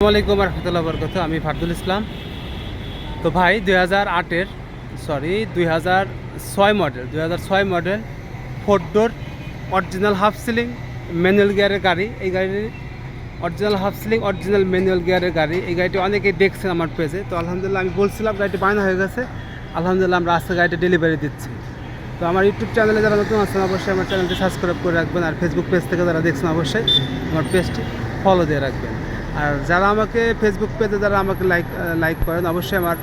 আসসালামু আলাইকুম রহমতুল্লাহ বরকত আমি ফারদুল ইসলাম। তো ভাই, দুই হাজার আটের সরি দুই হাজার ছয় মডেল দুই হাজার ছয় model four door original half ceiling manual গিয়ারের গাড়ি। এই গাড়ির original half ceiling original manual গিয়ারের গাড়ি। এই গাড়িটি অনেকেই দেখছেন আমার পেজে তো আলহামদুলিল্লাহ, আমি বলছিলাম গাড়িটি বায়না হয়ে গেছে। আলহামদুলিল্লাহ, আমরা আজকে গাড়িটা ডেলিভারি দিচ্ছি। তো আমার ইউটিউব চ্যানেলে যারা নতুন আছেন, অবশ্যই আমার চ্যানেলটি সাবস্ক্রাইব করে রাখবেন। আর ফেসবুক পেজ থেকে যারা দেখছেন, অবশ্যই আমার পেজটি ফলো দিয়ে রাখবেন। আর যারা আমাকে ফেসবুক পেজে যারা আমাকে লাইক লাইক করেন, অবশ্যই আমার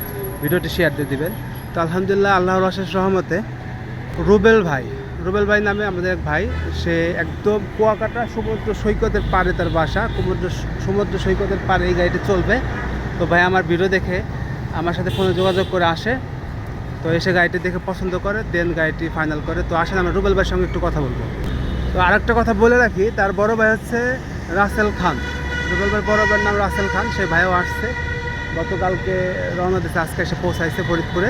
ভিডিওটি শেয়ার দিয়ে দিবেন। তো আলহামদুলিল্লাহ, আল্লাহর অশেষ রহমতে রুবেল ভাই রুবেল ভাই নামে আমাদের এক ভাই, সে একদম কুয়াকাটা সমুদ্র সৈকতের পাড়ে তার বাসা, সমুদ্র সমুদ্র সৈকতের পাড়ে এই গাড়িটি চলবে। তো ভাই আমার ভিডিও দেখে আমার সাথে ফোনে যোগাযোগ করে আসে, তো এসে গাড়িটি দেখে পছন্দ করে দেন গাড়িটি ফাইনাল করে। তো আসেন, আমরা রুবেল ভাইয়ের সঙ্গে একটু কথা বলব। তো আরেকটা কথা বলে রাখি, তার বড় ভাই হচ্ছে রাসেল খান। রুবেল ভাইয়ের বড় ভাইয়ের নাম রাসেল খান সে ভাইও আসছে। গতকালকে রওনা দিচ্ছে আজকে এসে পৌঁছাইছে ফরিদপুরে।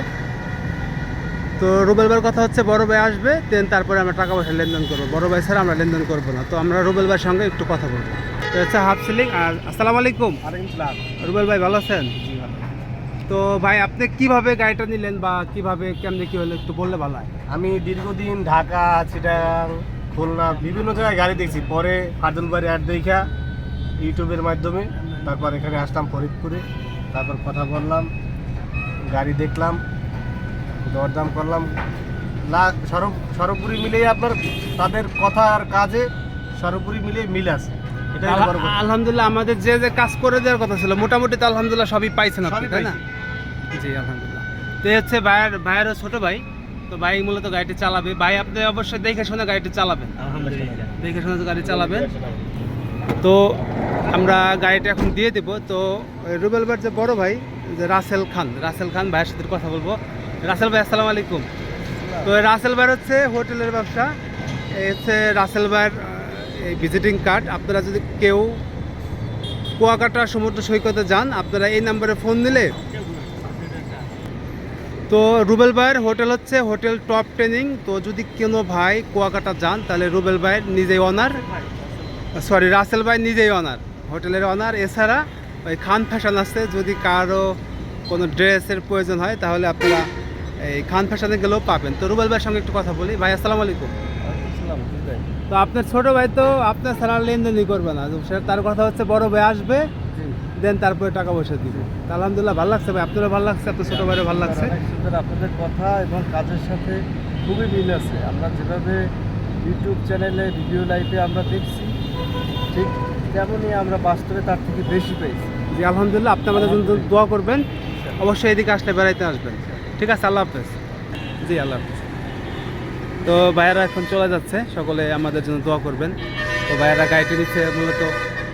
তো রুবেল ভাইয়ের কথা হচ্ছে বড় ভাই আসবে দেন তারপরে আমরা টাকা পয়সা লেনদেন করব। বড় ভাই ছাড়া আমরা লেনদেন করব না। তো আমরা রুবেল ভাইয়ের সঙ্গে একটু কথা বলব। তো হচ্ছে হাফ সিলিং আর আসসালামু আলাইকুম। রুবেল ভাই ভালো আছেন? তো ভাই আপনি কীভাবে গাড়িটা নিলেন বা কীভাবে কেমনি কি হলো একটু বললে ভালো হয়। আমি দীর্ঘদিন ঢাকা চিটাগাং খুলনা বিভিন্ন জায়গায় গাড়ি দেখছি। পরে ফাদুল বাড়ি অ্যাড দেখা ইউটিউবের মাধ্যমে তারপর এখানে আসলাম ফরিদপুরে তারপর কথা বললাম গাড়ি দেখলাম দরদাম করলাম। লা সরব সর্বোপরি মিলেই আপনার তাদের কথা আর কাজে সর্বোপরি মিলে মিল আছে। আলহামদুলিল্লাহ আমাদের যে যে কাজ করে দেওয়ার কথা ছিল মোটামুটি তো আলহামদুলিল্লাহ সবই পাইছেন আপনি তাই না? জি আলহামদুলিল্লাহ। তো এই হচ্ছে ভাইয়ের ভাইয়েরও ছোট ভাই তো ভাই মূলত গাড়িটি চালাবে। ভাই আপনি অবশ্যই দেখে শুনে গাড়িটি চালাবেন। দেখে শুনে গাড়ি চালাবেন। তো আমরা গাড়িটা এখন দিয়ে দেব। তো রুবেল যে বড় ভাই, যে রাসেল খান রাসেল খান ভাইয়ের সাথে কথা বলব। রাসেল ভাই, আসসালামু আলাইকুম। তো রাসেল ভাইয়ের হচ্ছে হোটেলের ব্যবসা। হচ্ছে রাসেল ভাইয়ের এই ভিজিটিং কার্ড। আপনারা যদি কেউ কুয়াকাটা সমুদ্র সৈকতে যান, আপনারা এই নাম্বারে ফোন দিলে তো, রুবেল ভাইয়ের হোটেল হচ্ছে হোটেল টপ ট্রেনিং। তো, যদি কোনো ভাই কুয়াকাটা যান, তাহলে রুবেল ভাইয়ের নিজেই অনার সরি রাসেল ভাই নিজেই অনার হোটেলের অনার এছাড়া ওই খান ফ্যাশন আছে যদি কারও কোনো ড্রেসের প্রয়োজন হয় তাহলে আপনারা এই খান ফ্যাশনে গেলেও পাবেন। তো রুবেল ভাইয়ের সঙ্গে একটু কথা বলি। ভাই আসসালামু আলাইকুম। তো আপনার ছোট ভাই তো আপনার ছাড়া লেনদেনই করবে না। তার কথা হচ্ছে বড় ভাই আসবে দেন তারপরে টাকা পয়সা দিবে। আলহামদুলিল্লাহ ভালো লাগছে ভাই। আপনারও ভালো লাগছে আপনার ছোটো ভাইয়েরও ভালো লাগছে। আপনাদের কথা এবং কাজের সাথে খুবই মিল আছে। আমরা যেভাবে ইউটিউব চ্যানেলে ভিডিও লাইভে আমরা দেখছি ঠিক তেমনই আমরা বাস্তবে তার থেকে বেশি পেয়েছি। জি, আলহামদুলিল্লাহ, আপনি আমাদের জন্য দোয়া করবেন। অবশ্যই এদিকে আসলে বেড়াইতে আসবেন। ঠিক আছে, আল্লাহ হাফেজ। জি, আল্লাহ হাফেজ। তো ভাইয়েরা এখন চলে যাচ্ছে, সকলে আমাদের জন্য দোয়া করবেন। তো ভাইয়েরা গাড়িটি নিচ্ছে মূলত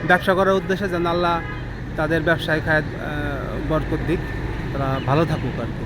ব্যবসা করার উদ্দেশ্যে, যেন আল্লাহ তাদের ব্যবসায় খায় বরকত দিক। তারা ভালো থাকুক আর কি।